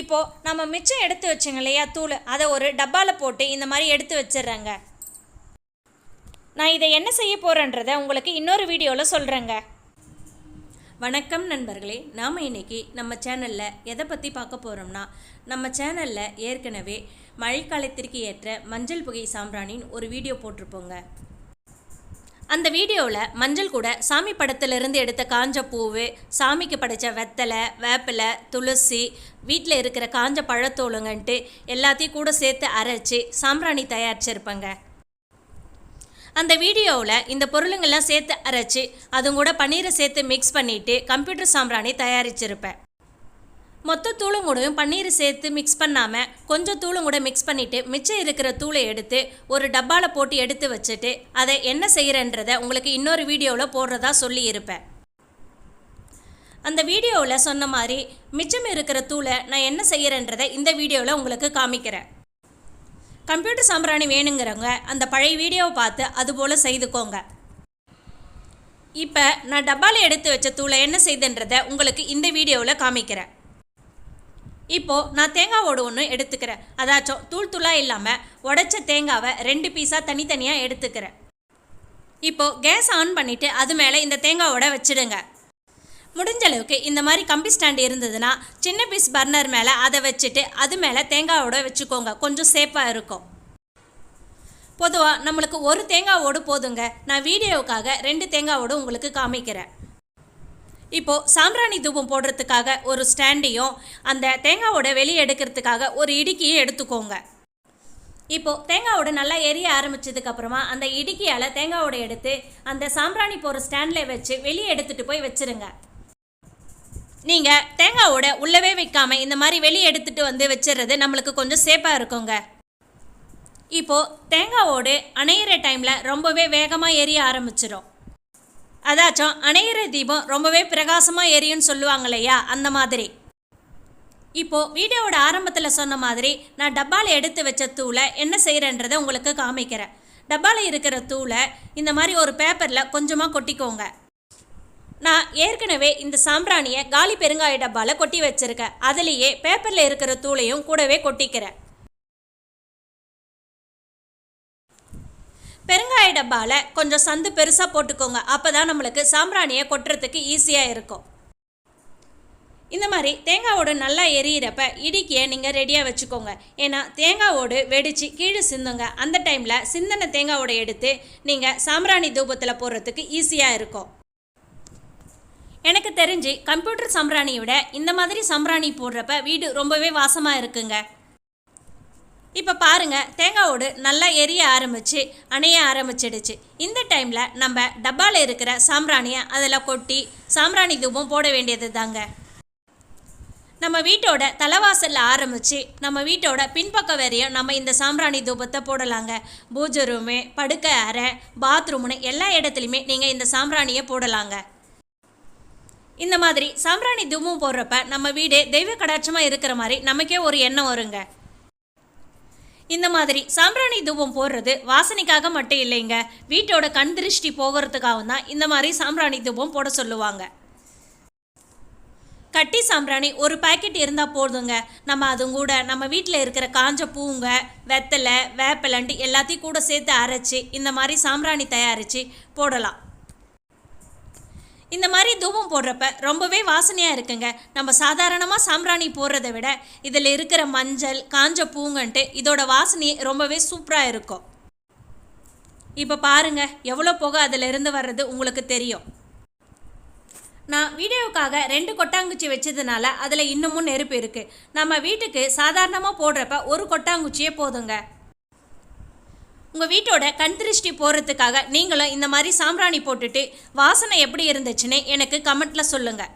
இப்போது நம்ம மிச்சம் எடுத்து வச்சோங்க இல்லையா தூள். அதை ஒரு டப்பாவில் போட்டு இந்த மாதிரி எடுத்து வச்சிடுறேங்க. நான் இதை என்ன செய்ய போகிறேன்றதை உங்களுக்கு இன்னொரு வீடியோவில் சொல்கிறேங்க வணக்கம் நண்பர்களே. நாம் இன்னைக்கு நம்ம சேனலில் எதை பற்றி பார்க்க போகிறோம்னா நம்ம சேனலில் ஏற்கனவே மழைக்காலத்திற்கு ஏற்ற மஞ்சள் புகை சாம்பிராணின்னு ஒரு வீடியோ போட்டிருப்போங்க. அந்த வீடியோவில் மஞ்சள் கூட சாமி படத்திலிருந்து எடுத்த காஞ்ச பூவு சாமிக்கு படைச்ச வெத்தலை வேப்பிலை துளசி வீட்டில் இருக்கிற காஞ்ச பழத்தோலுங்கன்ட்டு எல்லாத்தையும் கூட சேர்த்து அரைச்சி சாம்பிராணி தயாரிச்சிருப்பேங்க. அந்த வீடியோவில் இந்த பொருளுங்கள்லாம் சேர்த்து அரைச்சி அதுங்கூட பன்னீரை சேர்த்து மிக்ஸ் பண்ணிவிட்டு கம்ப்யூட்டர் சாம்பிராணி தயாரிச்சிருப்பேன். மொத்த தூளும் கூடயும் பன்னீர் சேர்த்து மிக்ஸ் பண்ணாமல் கொஞ்சம் தூளும் கூட மிக்ஸ் பண்ணிவிட்டு மிச்சம் இருக்கிற தூளை எடுத்து ஒரு டப்பாவில் போட்டு எடுத்து வச்சுட்டு அதை என்ன செய்கிறன்றதை உங்களுக்கு இன்னொரு வீடியோவில் போடுறதா சொல்லியிருப்பேன். அந்த வீடியோவில் சொன்ன மாதிரி மிச்சம் இருக்கிற தூளை நான் என்ன செய்கிறேன்றதை இந்த வீடியோவில் உங்களுக்கு காமிக்கிறேன். கம்ப்யூட்டர் சாம்பிராணி வேணுங்கிறவங்க அந்த பழைய வீடியோவை பார்த்து அதுபோல் செய்துக்கோங்க. இப்போ நான் டப்பாவில் எடுத்து வச்ச தூளை என்ன செய்துன்றதை உங்களுக்கு இந்த வீடியோவில் காமிக்கிறேன். இப்போது நான் தேங்காவோடு ஒன்று எடுத்துக்கிறேன். அதாச்சும் தூள் தூளாக இல்லாமல் உடைச்ச தேங்காவை ரெண்டு பீஸாக தனித்தனியாக எடுத்துக்கிறேன். இப்போது கேஸ் ஆன் பண்ணிவிட்டு அது மேலே இந்த தேங்காவோட வச்சிடுங்க. முடிஞ்ச அளவுக்கு இந்த மாதிரி கம்பி ஸ்டாண்ட் இருந்ததுன்னா சின்ன பீஸ் பர்னர் மேலே அதை வச்சுட்டு அது மேலே தேங்காவோட வச்சுக்கோங்க. கொஞ்சம் சேஃபாக இருக்கும். பொதுவாக நம்மளுக்கு ஒரு தேங்காவோடு போதுங்க. நான் வீடியோவுக்காக ரெண்டு தேங்காவோடு உங்களுக்கு காமிக்கிறேன். இப்போது சாம்பிராணி தூபம் போடுறதுக்காக ஒரு ஸ்டாண்டையும் அந்த தேங்காவோட வெளியே எடுக்கிறதுக்காக ஒரு இடுக்கியும் எடுத்துக்கோங்க. இப்போது தேங்காவோட நல்லா எரிய ஆரம்பிச்சதுக்கப்புறமா அந்த இடுக்கியால் தேங்காவோட எடுத்து அந்த சாம்பிராணி போகிற ஸ்டாண்டில் வச்சு வெளியே எடுத்துகிட்டு போய் வச்சிருங்க. நீங்கள் தேங்காவோட உள்ளவே வைக்காம இந்த மாதிரி வெளியே எடுத்துகிட்டு வந்து வச்சிடுறது நம்மளுக்கு கொஞ்சம் சேஃபாக இருக்குங்க. இப்போது தேங்காவோடு அணையிற டைமில் ரொம்பவே வேகமாக எரிய ஆரம்பிச்சிடும் அதாச்சும் அணையிற தீபம் ரொம்பவே பிரகாசமாக எரியும்னு சொல்லுவாங்க இல்லையா? அந்த மாதிரி. இப்போது வீடியோவோட ஆரம்பத்தில் சொன்ன மாதிரி நான் டப்பாவில் எடுத்து வச்ச தூளை என்ன செய்கிறேன்றதை உங்களுக்கு காமிக்கிறேன். டப்பாவில் இருக்கிற தூளை இந்த மாதிரி ஒரு பேப்பரில் கொஞ்சமாக கொட்டிக்கோங்க. நான் ஏற்கனவே இந்த சாம்பிராணியை காலி பெருங்காய டப்பாவில் கொட்டி வச்சுருக்கேன். அதுலேயே பேப்பரில் இருக்கிற தூளையும் கூடவே கொட்டிக்கிறேன். பெருங்காய டப்பாவில் கொஞ்சம் சந்து பெருசாக போட்டுக்கோங்க. அப்போ தான் நம்மளுக்கு சாம்பிராணியை கொட்டுறதுக்கு ஈஸியாக இருக்கும். இந்த மாதிரி தேங்காவோடு நல்லா எரியிறப்ப இடுக்கியை நீங்கள் ரெடியாக வச்சுக்கோங்க. ஏன்னா தேங்காவோடு வெடித்து கீழே சிந்துங்க. அந்த டைமில் சிந்தனை தேங்காவோட எடுத்து நீங்கள் சாம்பிராணி தூபத்தில் போடுறதுக்கு ஈஸியாக இருக்கும். எனக்கு தெரிஞ்சு கம்ப்யூட்டர் சாம்பிராணியை விட இந்த மாதிரி சாம்பிராணி போடுறப்ப வீடு ரொம்பவே வாசமாக இருக்குங்க. இப்போ பாருங்க தேங்காவோடு நல்லா எரிய ஆரம்பிச்சு அணைய ஆரம்பிச்சிடுச்சு. இந்த டைமில் நம்ம டப்பாவில் இருக்கிற சாம்பிராணியை அதில் கொட்டி சாம்பிராணி தூபம் போட வேண்டியது தாங்க. நம்ம வீட்டோட தலைவாசலில் ஆரம்பித்து நம்ம வீட்டோட பின்பக்கம் வரையும் நம்ம இந்த சாம்பிராணி தூபத்தை போடலாங்க. பூஜை ரூமு படுக்கை அறை பாத்ரூம்னு எல்லா இடத்துலையுமே நீங்கள் இந்த சாம்பிராணியை போடலாங்க. இந்த மாதிரி சாம்பிராணி தூபம் போடுறப்ப நம்ம வீடு தெய்வ கடாட்சமாக இருக்கிற மாதிரி நமக்கே ஒரு எண்ணம் வருங்க. இந்த மாதிரி சாம்பிராணி தூபம் போடுறது வாசனைக்காக மட்டும் இல்லைங்க. வீட்டோட கண் திருஷ்டி போகிறதுக்காகவும் தான் இந்த மாதிரி சாம்பிராணி தூபம் போட சொல்லுவாங்க. கட்டி சாம்பிராணி ஒரு பாக்கெட் இருந்தால் போதுங்க. நம்ம அதுவும் கூட நம்ம வீட்டில் இருக்கிற காஞ்ச பூங்க வெத்தலை வேப்பிலண்டு எல்லாத்தையும் கூட சேர்த்து அரைச்சி இந்த மாதிரி சாம்பிராணி தயாரித்து போடலாம். இந்த மாதிரி தூபம் போடுறப்ப ரொம்பவே வாசனையாக இருக்குங்க. நம்ம சாதாரணமாக சாம்பிராணி போடுறத விட இதில் இருக்கிற மஞ்சள் காஞ்ச பூங்கன்ட்டு இதோட வாசனை ரொம்பவே சூப்பராக இருக்கும். இப்போ பாருங்கள் எவ்வளோ புகை அதில் இருந்து வர்றது உங்களுக்கு தெரியும். நான் வீடியோவுக்காக ரெண்டு கொட்டாங்குச்சி வச்சதுனால அதில் இன்னமும் நெருப்பு இருக்குது நம்ம வீட்டுக்கு சாதாரணமாக போடுறப்ப ஒரு கொட்டாங்குச்சியே போதுங்க. உங்கள் வீட்டோட கண் திருஷ்டி போகிறதுக்காக நீங்களும் இந்த மாதிரி சாம்பிராணி போட்டுட்டு வாசனை எப்படி இருந்துச்சுன்னு எனக்கு கமெண்ட்டில் சொல்லுங்கள்